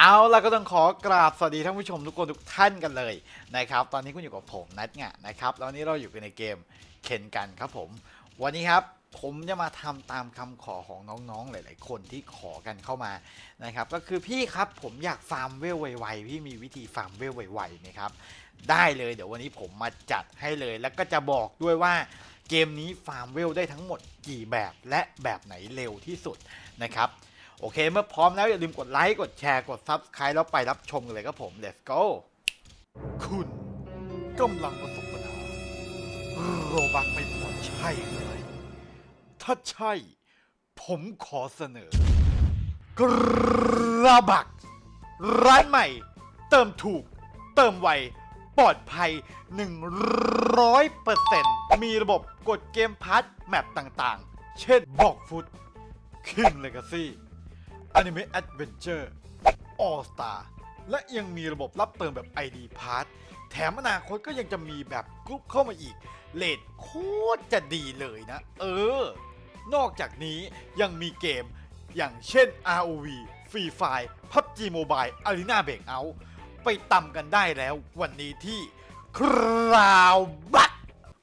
เอาล่ะก็ต้องขอกราบสวัสดีท่านผู้ชมทุกคนทุกท่านกันเลยนะครับ ตอนนี้คุณอยู่กับผมนัทเนี่ยนะครับแล้วันนี้เราอยู่กันในเกมเข็นกันครับผม วันนี้ครับผมจะมาทำตามคำขอของน้องๆหลาย ๆ คนที่ขอกันเข้ามานะครับ ก็คือพี่ครับผมอยากฟาร์มเวลไวๆพี่มีวิธีฟาร์มเวลไวๆไหมครับ ได้เลยเดี๋ยววันนี้ผมมาจัดให้เลย แล้วก็จะบอกด้วยว่าเกมนี้ฟาร์มเวลได้ทั้งหมดกี่แบบและแบบไหนเร็วที่สุดนะครับ โอเค เมื่อพร้อมแล้วอย่าลืมกดไลค์ กดแชร์ กด Subscribe แล้วไปรับชมกันเลยครับผม Let's go คุณกำลังประสบปัญหาโรบักไม่พอใช่เลยถ้าใช่ ผมขอเสนอกระบัก ร้านใหม่ เติมถูก เติมไวปลอดภัย 100%มีระบบกดเกมพัทแมปต่างๆ เช่นบอกฟุต King Legacy Anime Adventure All Star และยังมีระบบรับเติมแบบ ID Pass แถมอนาคตก็ยังจะมีแบบกรุ๊ปเข้ามาอีก เลทโคตรจะดีเลยนะ เออ นอกจากนี้ยังมีเกมอย่างเช่น ROV Free Fire PUBG Mobile Arena Breakout ไปตำกันได้แล้ววันนี้ที่คราวบัต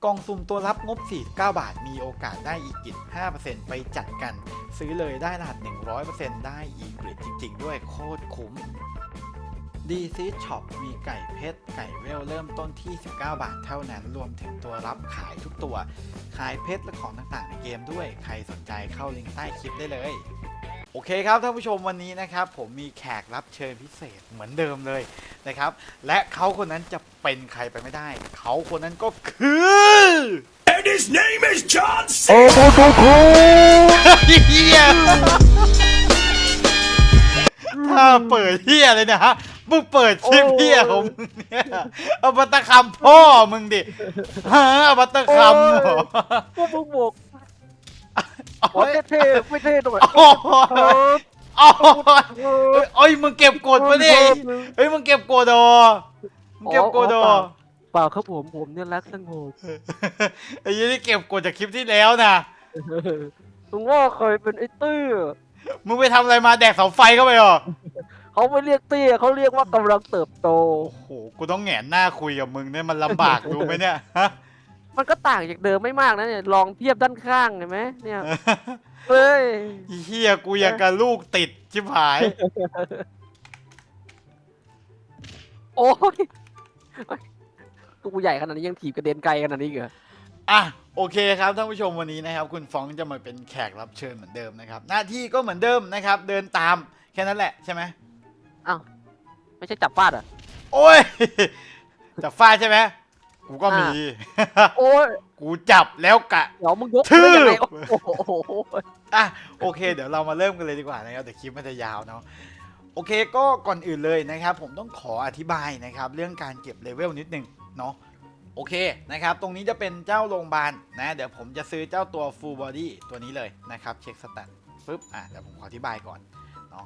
กล่องสุ่มตัวรับงบ 49 บาท มีโอกาสได้อีกิจ 5%ไปจัดกัน ซื้อเลยได้รหัส 100%ได้อีกฤษจริง ๆ ด้วยโคตรคุ้มดีซีช็อปมีไก่เพชร ไก่เวลเริ่มต้นที่ 19 บาทเท่านั้น รวมถึงตัวรับขายทุกตัว ขายเพชรและของต่างๆในเกมด้วย ใครสนใจเข้าลิงก์ใต้คลิปได้เลย โอเคครับท่านผู้ชมวันนี้นะครับผมมีแขกรับเชิญพิเศษเหมือนเดิมเลยนะครับ และเขาคนนั้นจะเป็นใครไปไม่ได้ เขาคนนั้นก็คือ And his name is John C. เฮียถ้าเปิดเฮียเลยนะฮะมึงเปิดคลิปเฮียของมึงเนี่ยเอาบัตตะคำพ่อมึงดิฮะเอาบัตตะคำเหรอก็มึงบอก โอ้ยเท่ไม่เท่ตรงไหนโอ้โหโอ้โหเอ้ยมึงเก็บกดปะเนี่ยเฮ้ยมึงเก็บกดดอมึงเก็บกดดอเปล่าครับผมผมเนี่ยรักสงบไอ้ยี่นี่เก็บกดจากคลิปที่แล้วนะมึงว่าเคยเป็นไอ้ตื้อมึงไปทำอะไรมาแดกเสาไฟเข้าไปเหรอเขาไม่เรียกเตี้ยเขาเรียกว่ากำลังเติบโต โอ้โห กูต้องแหงนหน้าคุยกับมึงเนี่ยมันลำบากรู้ไหมเนี่ยฮะ มันก็ต่างจากเดิมไม่มากนะเนี่ยลองเทียบด้านข้างเห็นไหมเนี่ยเฮ้ยอีเฮียกูอยากกับลูกติดชิบหาย โอ้ยตัวใหญ่ขนาดนี้ยังถีบกระเด็นไกลขนาดนี้เหรออะโอเคครับท่านผู้ชมวันนี้นะครับ คุณฟรองก์จะมาเป็นแขกรับเชิญเหมือนเดิมนะครับ หน้าที่ก็เหมือนเดิมนะครับ เดินตามแค่นั้นแหละใช่ไหมอ้าวไม่ใช่จับฟาดเหรอะโอ้ยจับฟาดใช่ไหม กูก็มี โอ้ยกูจับแล้วกะ เดี๋ยวมึงยกทืบได้ยังไงโอ้โหอะโอเค เดี๋ยวเรามาเริ่มกันเลยดีกว่านะครับแต่คลิปมันจะยาวเนาะโอเคก็ก่อนอื่นเลยนะครับ ผมต้องขออธิบายนะครับ เรื่องการเก็บเลเวลนิดนึงเนาะโอเคนะครับ ตรงนี้จะเป็นเจ้าโรงพยาบาลนะเดี๋ยวผมจะซื้อเจ้าตัว full body ตัวนี้เลยนะครับ เช็คสแตทปึ๊บอะเดี๋ยวผมขออธิบายก่อนเนาะ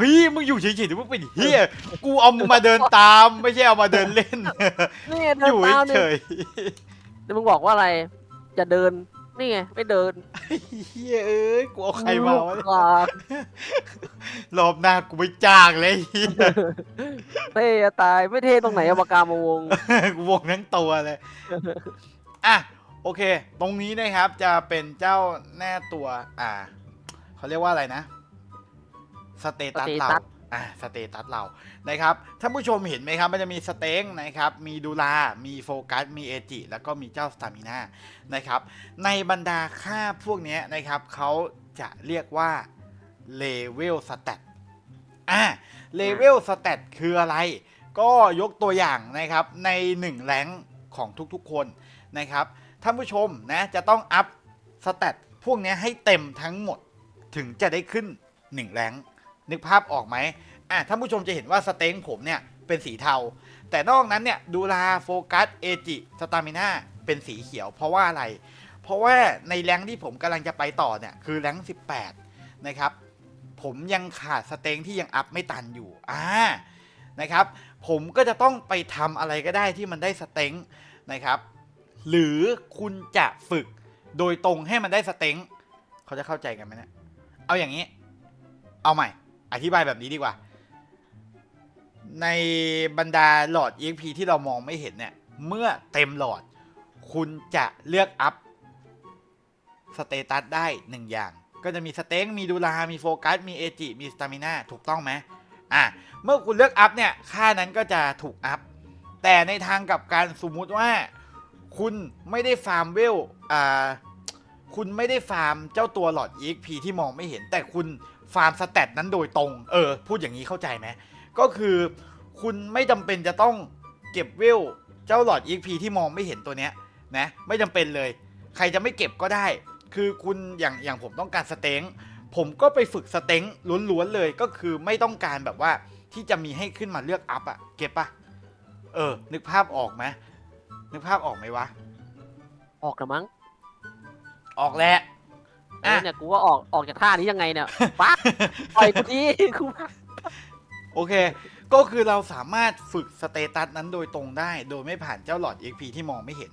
เฮ้ยมึงอยู่เฉยๆหรือมึงเป็นเฮียกูเอามึงมาเดินตามไม่ใช่เอามาเดินเล่น นี่ไงอเดินยู่ตามเฉเนี่ยยเดี๋ยวมึงบอกว่าอะไร จะเดิน นี่ไงไม่เดินๆเฮียเอ้ยกูเอาใครมาวะเนี่ยอ่รอบหน้ากูไม่จ้างเลยเหี้ยเท่จะตาย ไม่เท่ตรงไหนเอาปากกามาวง กูวงทั้งตัวเลยอะโอเค ตรงนี้นะครับจะเป็นเจ้าแน่ตัว อ่าเขาเรียกว่าอะไรนะ สเตตัสสเตเราตัสอ่าสเตตัสเรา นะครับ ท่านผู้ชมเห็นไหมครับ มันจะมีสเต็งนะครับ มีดูลา มีโฟกัส มีเอจิ แล้วก็มีเจ้าสตามิน่า นะครับ ในบรรดาค่าพวกเนี้ยนะครับ เขาจะเรียกว่าเลเวลสเตตอ่าเลเวลสเตตคืออะไร ก็ยกตัวอย่างนะครับ ใน 1 แรงค์ของทุกๆคนนะครับ ท่านผู้ชมนะ จะต้องอัพสเตตพวกเนี้ยให้เต็มทั้งหมดถึงจะได้ขึ้น 1 แรงค์ นึกภาพออกไหมอะท่านผู้ชมจะเห็นว่าสเต็งผมเนี่ยเป็นสีเทา แต่นอกนั้นเนี่ยดูลาโฟกัสเอจิสตามิน่าเป็นสีเขียว เพราะว่าอะไร เพราะว่าในแรงที่ผมกำลังจะไปต่อเนี่ยคือแรง18 นะครับ ผมยังขาดสเต็งที่ยังอัพไม่ตันอยู่อ่านะครับ ผมก็จะต้องไปทำอะไรก็ได้ที่มันได้สเต็งนะครับ หรือคุณจะฝึกโดยตรงให้มันได้สเต็งเขาจะเข้าใจกันไหมเนะเอาอย่างนี้ เอาใหม่ อธิบายแบบนี้ดีกว่า ในบรรดาหลอด EXP ที่เรามองไม่เห็นเนี่ย เมื่อเต็มหลอด คุณจะเลือกอัพสเตตัสได้หนึ่งอย่าง ก็จะมีสเต็งมีดูลา มีโฟกัส มีเอจิ มีสตามิน่าถูกต้องไหมอะ เมื่อคุณเลือกอัพเนี่ย ค่านั้นก็จะถูกอัพ แต่ในทางกับการสมมุติว่า คุณไม่ได้ฟาร์มเวล อ่า คุณไม่ได้ฟาร์มเจ้าตัวหลอด EXP ที่มองไม่เห็น แต่คุณ ฟาร์มสเตตนั้นโดยตรง เออ พูดอย่างนี้เข้าใจไหม ก็คือคุณไม่จำเป็นจะต้องเก็บเวลเจ้าหลอด EXP ที่มองไม่เห็นตัวเนี้ยนะ ไม่จำเป็นเลย ใครจะไม่เก็บก็ได้ คือคุณอย่างอย่างผมต้องการสเต็งผมก็ไปฝึกสเต็งล้วนๆเลย ก็คือไม่ต้องการแบบว่าที่จะมีให้ขึ้นมาเลือกอัพอะเก็บปะเออ นึกภาพออกไหมนึกภาพออกไหมวะ ออกนะมั้ง ออกแล้ว เออะอเนี่ยกูว่าออกออกจากท่านี้ยังไงเนี่ยปั๊บปล่อยกูทีกูโอเค ก็คือเราสามารถฝึกสเตตัสนั้นโดยตรงได้ โดยไม่ผ่านเจ้าหลอด EXP ที่มองไม่เห็น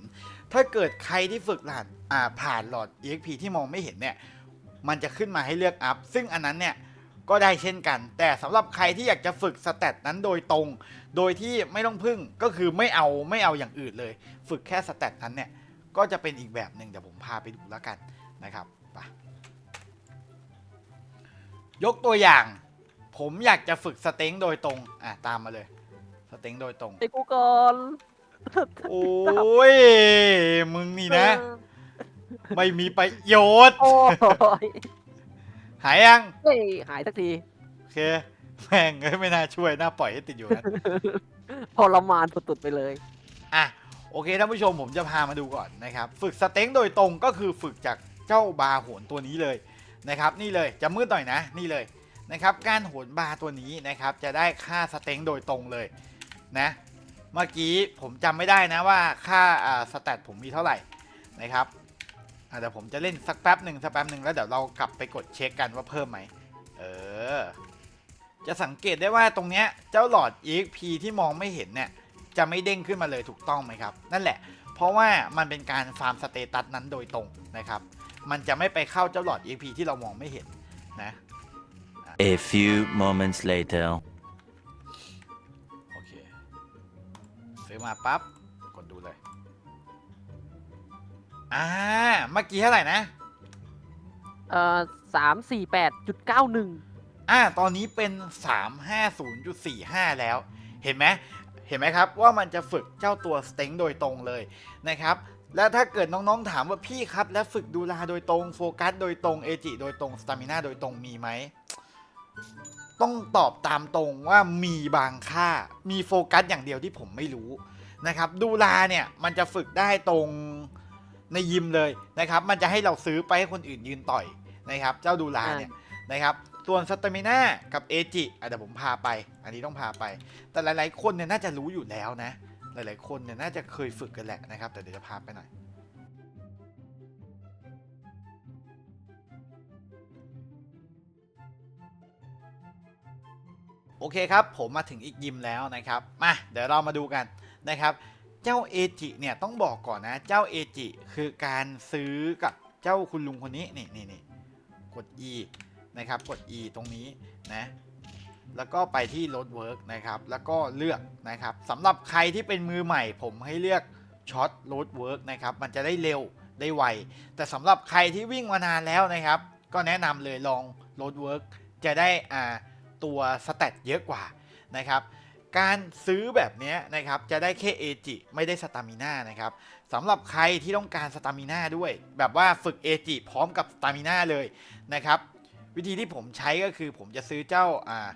ถ้าเกิดใครที่ฝึกผ่านอ่าผ่านหลอด EXP ที่มองไม่เห็นเนี่ย มันจะขึ้นมาให้เลือกอัพ ซึ่งอันนั้นเนี่ยก็ได้เช่นกัน แต่สำหรับใครที่อยากจะฝึกสเตตนั้นโดยตรง โดยที่ไม่ต้องพึ่ง ก็คือไม่เอาไม่เอาอย่างอื่นเลย ฝึกแค่สเตตนั้นเนี่ย ก็จะเป็นอีกแบบหนึ่งเดี๋ยวผมพาไปดูแล้วกันนะครับ ไปยกตัวอย่าง ผมอยากจะฝึกสเต็งโดยตรง อะ ตามมาเลย สเต็งโดยตรงไอ้กูก่อนโอ้ย มึงนี่นะ ไม่มีประโยชน์ โอ้ยหายยัง เฮ้ยหายสักที โอเค แม่งเอ้ยไม่น่าช่วย น่าปล่อยให้ติดอยู่นะทรมานสุดๆไปเลย อะ โอเคท่านผู้ชมผมจะพามาดูก่อนนะครับ ฝึกสเต็งโดยตรงก็คือฝึกจาก เจ้าบาโหนตัวนี้เลยนะครับนี่เลยจะมืดหน่อยนะนี่เลยนะครับการโหนบาตัวนี้นะครับจะได้ค่าสเต็งโดยตรงเลยนะเมื่อกี้ผมจำไม่ได้นะว่าค่าอ่าสแตทผมมีเท่าไหร่นะครับอะเดี๋ยวผมจะเล่นสักแป๊บหนึ่งสักแป๊บหนึ่งแล้วเดี๋ยวเรากลับไปกดเช็คกันว่าเพิ่มไหมเออจะสังเกตได้ว่าตรงเนี้ยเจ้าหลอด EXP ที่มองไม่เห็นเนี่ยจะไม่เด้งขึ้นมาเลยถูกต้องไหมครับ นั่นแหละ เพราะว่ามันเป็นการฟาร์มสเตตัสนั้นโดยตรงนะครับ มันจะไม่ไปเข้าเจ้าหลอด EXP ที่เรามองไม่เห็นนะ A few moments later. โอเคซื้อมาปั๊บกดดูเลย อ่า เมื่อกี้เท่าไหร่นะ เอ่อสามสี่แปดจุดเก้าหนึ่งอ่า ตอนนี้เป็น 350.45 แล้ว เห็นไหม เห็นไหมครับว่ามันจะฝึกเจ้าตัวสเต็งโดยตรงเลยนะครับ และถ้าเกิดน้องๆถามว่าพี่ครับ แล้วฝึกดูลาโดยตรงโฟกัสโดยตรงเอจิโดยตรงสตามินาโดยตรงมีไหมต้องตอบตามตรงว่ามีบางค่า มีโฟกัสอย่างเดียวที่ผมไม่รู้นะครับ ดูลาเนี่ยมันจะฝึกได้ตรงในยิมเลยนะครับ มันจะให้เราซื้อไปให้คนอื่นยืนต่อยนะครับ เจ้าดูลาเนี่ยนะครับ ส่วนสตามินากับเอจิอะเดี๋ยวผมพาไป อันนี้ต้องพาไป แต่หลายๆคนเนี่ยน่าจะรู้อยู่แล้วนะ หลาย ๆ คนเนี่ยน่าจะเคยฝึกกันแหละนะครับ แต่เดี๋ยวจะพาไปหน่อยโอเคครับ ผมมาถึงอีกยิมแล้วนะครับ มาเดี๋ยวเรามาดูกันนะครับ เจ้าเอจิเนี่ยต้องบอกก่อนนะ เจ้าเอจิคือการซื้อกับเจ้าคุณลุงคนนี้นี่นี่นี่กด E นะครับ กด E ตรงนี้นะ แล้วก็ไปที่ Load Work นะครับแล้วก็เลือกนะครับสำหรับใครที่เป็นมือใหม่ ผมให้เลือกช็อต Load Work นะครับมันจะได้เร็วได้ไว แต่สำหรับใครที่วิ่งมานานแล้วนะครับ ก็แนะนำเลยลอง Load Work จะได้อ่าตัวสเตตเยอะกว่านะครับการซื้อแบบนี้นะครับจะได้แค่เอจิไม่ได้สตามิน่านะครับสำหรับใครที่ต้องการสตามิน่าด้วย แบบว่าฝึกเอจิพร้อมกับสตามิน่าเลยนะครับ วิธีที่ผมใช้ก็คือผมจะซื้อเจ้าอ่า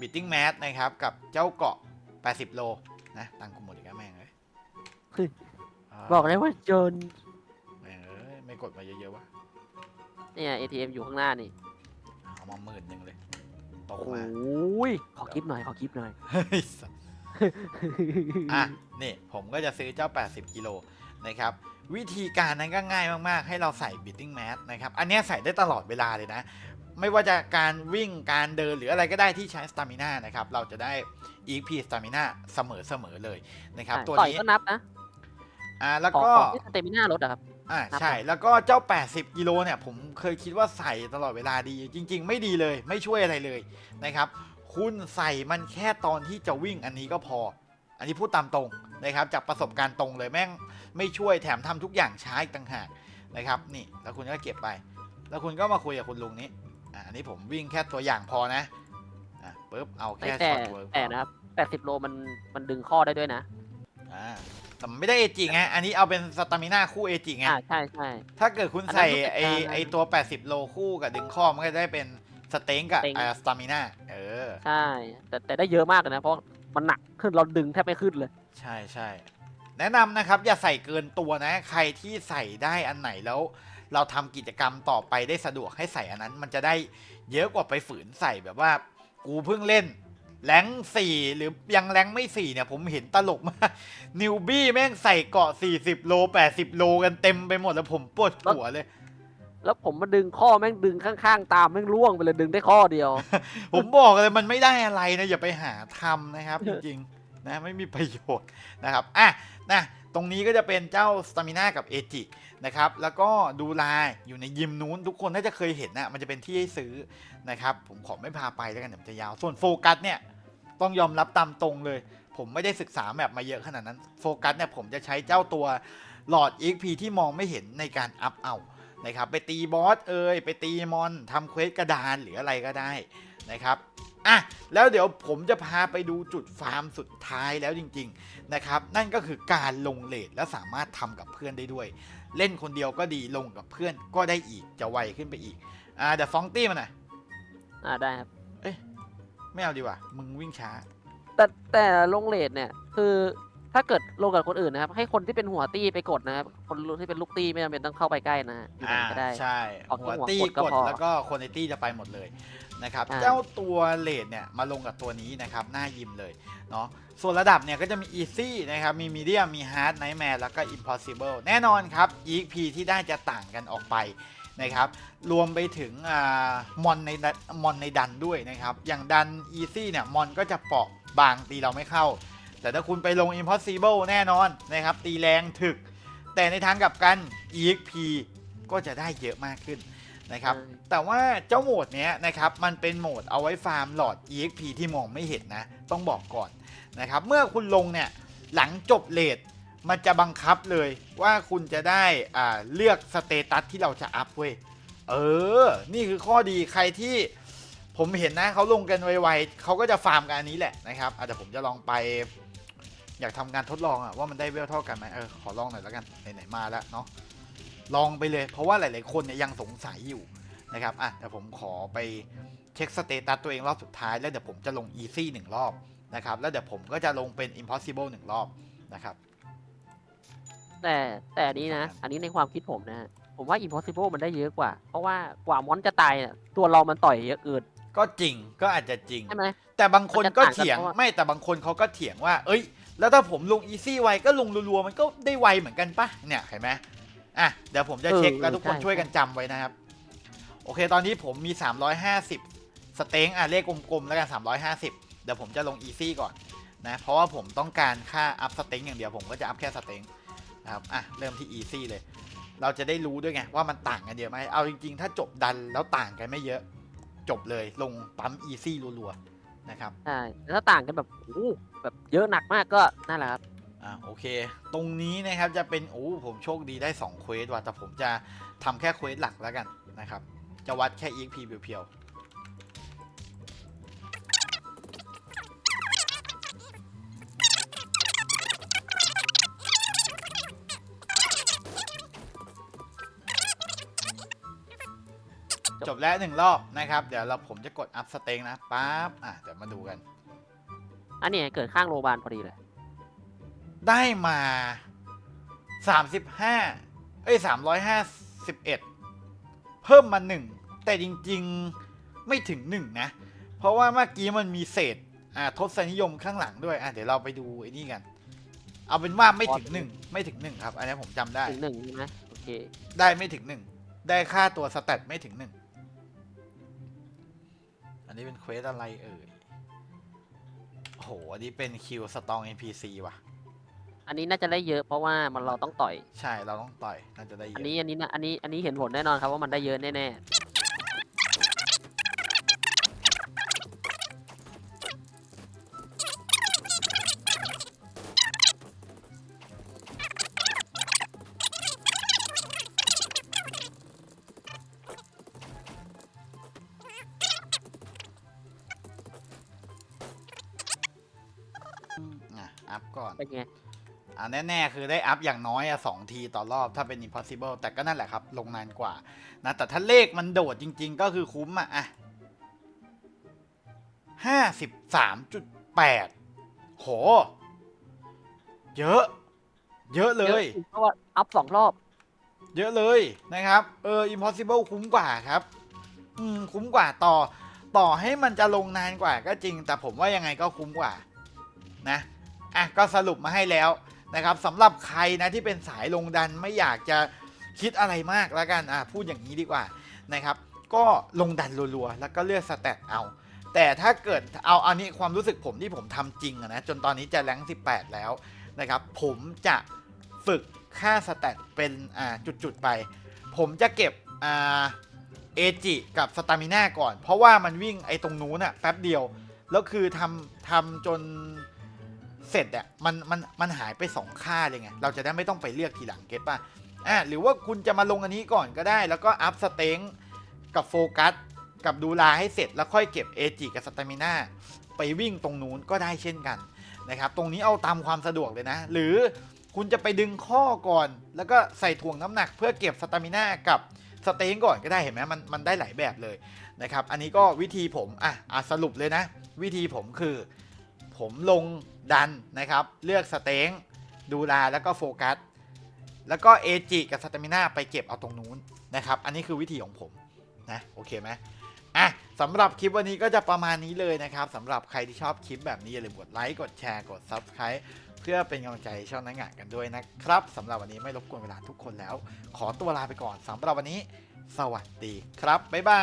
บิตติ้งแมสนะครับ กับเจ้าเกาะ 80 โล นะ ตังค์กูหมดอีกแล้วแม่งเลยเฮ้ยาบอกเลยว่าจนแม่งเอ้ยไม่กดมาเยอะๆวะเนี่ย ATM อยู่ข้างหน้านี่เอามาหมื่นหนึ่งเลยตกโอ้มายขอคลิปหน่อยขอคลิปหน่อยเฮ้ยสัสอะนี่ผมก็จะซื้อเจ้า 80 กิโลนะครับ วิธีการนั้นก็ง่ายมาก ๆ ให้เราใส่บิตติ้งแมสนะครับ อันเนี้ยใส่ได้ตลอดเวลาเลยนะ ไม่ว่าจะการวิ่งการเดินหรืออะไรก็ได้ที่ใช้สตามิน่านะครับ เราจะได้ EP สตามิน่าเสมอๆเลยนะครับ ตัวต่อยนี้ก็นับนะอ่าแล้วขอก็ขอที่สเตมิน่ารถอะครับอ่าครับใช่ผมแล้วก็เจ้า 80กิโลเนี่ยผมเคยคิดว่าใส่ตลอดเวลาดี จริง ๆ ไม่ดีเลยไม่ช่วยอะไรเลยนะครับ คุณใส่มันแค่ตอนที่จะวิ่งอันนี้ก็พอ อันนี้พูดตามตรงนะครับ จากประสบการณ์ตรงเลยแม่งไม่ช่วยแถมทำทุกอย่างช้าอีกต่างหากนะครับ นี่แล้วคุณก็เก็บไป แล้วคุณก็มาคุยกับคุณลุงนี้ อ่าอันนี้ผมวิ่งแค่ตัวอย่างพอนะอะปุ๊บเอาแค่แต่ช็อตเวิร์กแต่นะครับแปดสิบโลมันมันดึงข้อได้ด้วยนะ อ่าแต่มันไม่ได้เอจิไงอันนี้เอาเป็นสตามิน่าคู่เอจิไงอ่าใช่ใช่ ถ้าเกิดคุณอันนั้นใส่รู้สึกไอจะไอตัว 80 โลคู่กับดึงข้อมันก็จะได้เป็นสเต็งกับสเต็ง อ่าสตามิน่าเออ ใช่ แต่แต่ได้เยอะมากเลยนะ เพราะมันหนักขึ้นเราดึงแทบไม่ขึ้นเลย ใช่ใช่แนะนำนะครับ อย่าใส่เกินตัวนะ ใครที่ใส่ได้อันไหนแล้ว เราทำกิจกรรมต่อไปได้สะดวกให้ใส่อันนั้น มันจะได้เยอะกว่าไปฝืนใส่แบบว่า กูเพิ่งเล่นแรงสี่หรือยังแรงไม่สี่เนี่ย ผมเห็นตลกมากนิวบี้แม่งใส่เกาะ40โล80โลกันเต็มไปหมดแล้วผมปวดหัวเลย แล้วผมมาดึงข้อแม่งดึงข้างๆ ตามแม่งร่วงไปเลยดึงได้ข้อเดียว ผมบอกเลยมันไม่ได้อะไรนะอย่าไปหาทำนะครับ จริงๆนะไม่มีประโยชน์นะครับอะนะต รงนี้ก็จะเป็นเจ้าสตามิน่ากับเอจินะครับแล้วก็ดูลายอยู่ในยิมนู้นทุกคนน่าจะเคยเห็นนะมันจะเป็นที่ให้ซื้อนะครับผมขอไม่พาไปแล้วกันเดี๋ยวมันจะยาว ส่วนโฟกัสเนี่ยต้องยอมรับตามตรงเลย ผมไม่ได้ศึกษาแมปมาเยอะขนาดนั้นโฟกัสเนี่ยผมจะใช้เจ้าตัวหลอด EXP ที่มองไม่เห็นในการอัพเอานะครับไปตีบอสเอยไปตีมอนทำเควสกระดานหรืออะไรก็ได้นะครับ อะแล้วเดี๋ยวผมจะพาไปดูจุดฟาร์มสุดท้ายแล้วจริง ๆ นะครับ นั่นก็คือการลงเลทและสามารถทำกับเพื่อนได้ด้วย เล่นคนเดียวก็ดีลงกับเพื่อนก็ได้อีกจะไวขึ้นไปอีก อ่าเดี๋ยวฟองตี้มาหน่อยอ่าได้ครับไม่เอาดีกว่า มึงวิ่งช้า แต่แต่ลงเลทเนี่ยคือ ถ้าเกิดลงกับคนอื่นนะครับ ให้คนที่เป็นหัวตี้ไปกดนะครับคนที่เป็นลูกตี้ไม่จำเป็นต้องเข้าไปใกล้นะฮะอยู่ไหนอ่าก็ได้ ใช่ออกหัวหัวตี้กดก็กดพอ แล้วก็คนในตี้จะไปหมดเลยนะครับ อ่า เจ้าตัวเลดเนี่ยมาลงกับตัวนี้นะครับหน้ายิมเลยเนาะส่วนระดับเนี่ยก็จะมี easy นะครับ มี medium มี hard nightmare แล้วก็ impossible แน่นอนครับ exp ที่ได้จะต่างกันออกไปนะครับ รวมไปถึงอ่ามอนในดันมอนในดันด้วยนะครับ อย่างดัน easy เนี่ยมอนก็จะเปราะบางตีเราไม่เข้า แต่ถ้าคุณไปลง impossible แน่นอนนะครับ ตีแรงถึก แต่ในทางกลับกัน exp ก็จะได้เยอะมากขึ้นนะครับใช่แต่ว่าเจ้าโหมดเนี้ยนะครับ มันเป็นโหมดเอาไว้ฟาร์มหลอด exp ที่มองไม่เห็นนะ ต้องบอกก่อนนะครับ เมื่อคุณลงเนี่ยหลังจบเลทมันจะบังคับเลยว่าคุณจะได้อ่าเลือกสเตตัสที่เราจะอัพเว้ย เออ นี่คือข้อดีใครที่ผมเห็นนะเขาลงกันไวๆเขาก็จะฟาร์มกันอันนี้แหละนะครับอาจจะผมจะลองไป อยากทำการทดลองอะว่ามันได้เวลเท่ากันไหมเออขอลองหน่อยแล้วกันไหนๆมาแล้วเนาะลองไปเลย เพราะว่าหลาย ๆ คนเนี่ยยังสงสัยอยู่นะครับอะเดี๋ยวผมขอไปเช็คสเตตัสตัวเองรอบสุดท้าย แล้วเดี๋ยวผมจะลง easy หนึ่งรอบนะครับ แล้วเดี๋ยวผมก็จะลงเป็น impossible หนึ่งรอบนะครับ แต่แต่อันนี้นะ อันนี้ในความคิดผมนะ ผมว่า impossible มันได้เยอะกว่า เพราะว่ากว่ามอนจะตายเนี่ยตัวเรามันต่อยเยอะเกินก็จริงก็อาจจะจริง ใช่ไหม แต่บางคนก็มันจะต่างกันเถียงเพราะว่า ไม่แต่บางคนเขาก็เถียงว่า เอ้ย แล้วถ้าผมลง easy ไวก็ลงรัวๆมันก็ได้ไวเหมือนกันปะเนี่ยเห็นไหมอะเดี๋ยวผมจะเช็คแล้วทุกคนช่วยกันจำไว้นะครับ โอเคตอนนี้ผมมี 350 สเต็งอะเลขกลมๆแล้วกัน 350 เดี๋ยวผมจะลง easy ก่อนนะเพราะว่าผมต้องการค่าอัพสเต็งอย่างเดียวผมก็จะอัพแค่สเต็งนะครับอะเริ่มที่ easy เลย เราจะได้รู้ด้วยไงว่ามันต่างกันเยอะไหมเอาจริงๆ ถ้าจบดันแล้วต่างกันไม่เยอะ จบเลยลงปั๊ม easy รัวๆนะครับใช่แล้วถ้าต่างกันแบบโอ้โห แบบเยอะหนักมากก็นั่นแหละครับ อ่าโอเค ตรงนี้นะครับจะเป็นโอ้ผมโชคดีได้2เควสว่ะแต่ผมจะทำแค่เควสหลักแล้วกันนะครับ จะวัดแค่ EXP เพียวจบแล้วหนึ่งรอบนะครับ เดี๋ยวเราผมจะกดอัพสเต็งนะปั๊บอะเดี๋ยวมาดูกัน อันนี้เกิดข้างโรงพยาบาลพอดีเลย ได้มา35เอ้ย351เพิ่มมา1แต่จริงๆไม่ถึง1นะ เพราะว่าเมื่อกี้มันมีเศษอ่าทศนิยมข้างหลังด้วยอะเดี๋ยวเราไปดูไอ้นี่กัน เอาเป็นว่าไม่ถึง1ไม่ถึง1ครับ อันนี้ผมจำได้ ถึงหนึ่งใช่ไหมโอเค ได้ไม่ถึง1ได้ค่าตัวสแตทไม่ถึง1อันนี้เป็นเควสอะไรเอ่ย โอ้โห อันนี้เป็นคิวสตอง NPC ว่ะ อันนี้น่าจะได้เยอะเพราะว่ามันเราต้องต่อย ใช่ เราต้องต่อย น่าจะได้เยอันอะนี้อันนี้นะอันนี้อันนี้เห็นผลแน่นอนครับว่ามันได้เยอะแน่ อะอัพก่อนๆเป็นไง อ่าแน่ๆ คือได้อัพอย่างน้อยอะสองทีต่อรอบถ้าเป็น impossible แต่ก็นั่นแหละครับ ลงนานกว่านะแต่ถ้าเลขมันโดดจริงๆ ก็คือคุ้มอะอะห้าสิบสามจุดแปดโห เยอะ เยอะเลยอะเพราะว่าอัพสองรอบ เยอะเลยนะครับ เออ impossible คุ้มกว่าครับ อืม คุ้มกว่าต่อ ต่อให้มันจะลงนานกว่าก็จริง แต่ผมว่ายังไงก็คุ้มกว่า นะ อะก็สรุปมาให้แล้วนะครับสำหรับใครนะที่เป็นสายลงดันไม่อยากจะคิดอะไรมากแล้วกันอะพูดอย่างนี้ดีกว่านะครับ ก็ลงดันรัวๆแล้วก็เลือกสแตทเอา แต่ถ้าเกิดเอาอันนี้ความรู้สึกผมที่ผมทำจริงอะนะจนตอนนี้จะแรง18 แล้วนะครับ ผมจะฝึกค่าสแตทเป็นอ่าจุดๆไป ผมจะเก็บอ่าเอจิกับสตามิน่าก่อน เพราะว่ามันวิ่งไอ้ตรงนู้นอะแป๊บเดียว แล้วคือทำทำจน เสร็จอะมันมันมันหายไป 2 ค่าเลยไง เราจะได้ไม่ต้องไปเลือกทีหลังเก็ตป่ะอะหรือว่าคุณจะมาลงอันนี้ก่อนก็ได้ แล้วก็อัพสเต็งกับโฟกัสกับดูลาให้เสร็จแล้วค่อยเก็บเอจิกับสตามิน่าไปวิ่งตรงนู้นก็ได้เช่นกันนะครับตรงนี้เอาตามความสะดวกเลยนะ หรือคุณจะไปดึงข้อก่อน แล้วก็ใส่ถ่วงน้ำหนักเพื่อเก็บสตามิน่ากับสเต็งก่อนก็ได้เห็นไหมมันมันได้หลายแบบเลยนะครับอันนี้ก็วิธีผมอะอะสรุปเลยนะ วิธีผมคือ ผมลงดันนะครับ เลือกสเต็งดูลาแล้วก็โฟกัส แล้วก็เอจิกับสตามิน่าไปเก็บเอาตรงนู้นนะครับ อันนี้คือวิธีของผมนะโอเคไหมอะสำหรับคลิปวันนี้ก็จะประมาณนี้เลยนะครับสำหรับใครที่ชอบคลิปแบบนี้อย่าลืมกดไลค์กดแชร์กด Subscribe เพื่อเป็นกำลังใจช่องนักงานกันด้วยนะครับสำหรับวันนี้ไม่รบกวนเวลาทุกคนแล้ว ขอตัวลาไปก่อนสำหรับวันนี้ สวัสดีครับบ๊ายบา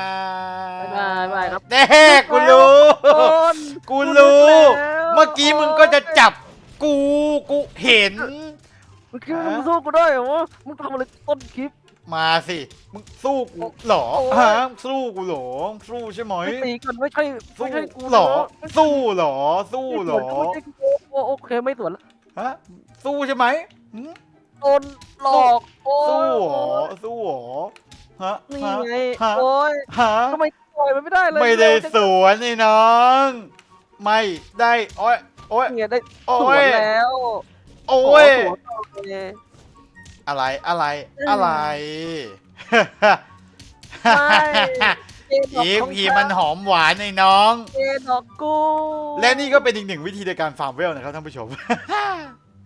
ยบ๊ายบายบ๊ายบายครับ เด้กูรู้ต้นกูรู้ กูนึกแล้วเมื่อกี้มึงก็จะจับกู กูเห็นเมื่อกี้มึงสู้กูได้เหรอวะมึงทำอะไรต้นคลิป มาสิ มึงสู้กูเหรอโอ้ย ฮะสู้กูเหรอ สู้ใช่ไหมไม่ตีกันไม่ใช่ไม่สู้ใช่กูเหรอ นะสู้เหรอ สู้เหรอ ไม่ใช่กูโอโอเคไม่สวนละฮะ สู้ใช่ไหมหืม โดนหลอกโอ้สู้ยเหรอสู้เหรอ ฮะนี่ฮะไงฮะโอ้ยฮะทำไมปล่อยมันไม่ได้เลยไม่ได้เร็วจังสวนไอ้น้อง ไม่ได้โอ้ยโอ้ยเนี่ยได้โอ้สวนยแล้วโอ้ขอยสวนต่อเลยอะไรอะไรเออออะไรไม่เจดอกอีของพีฉัมันหอมหวานไอ้น้องเจดอกกูและนี่ก็เป็นอีกหนึ่งวิธีในการฟาร์มเวลนะครับท่านผู้ชม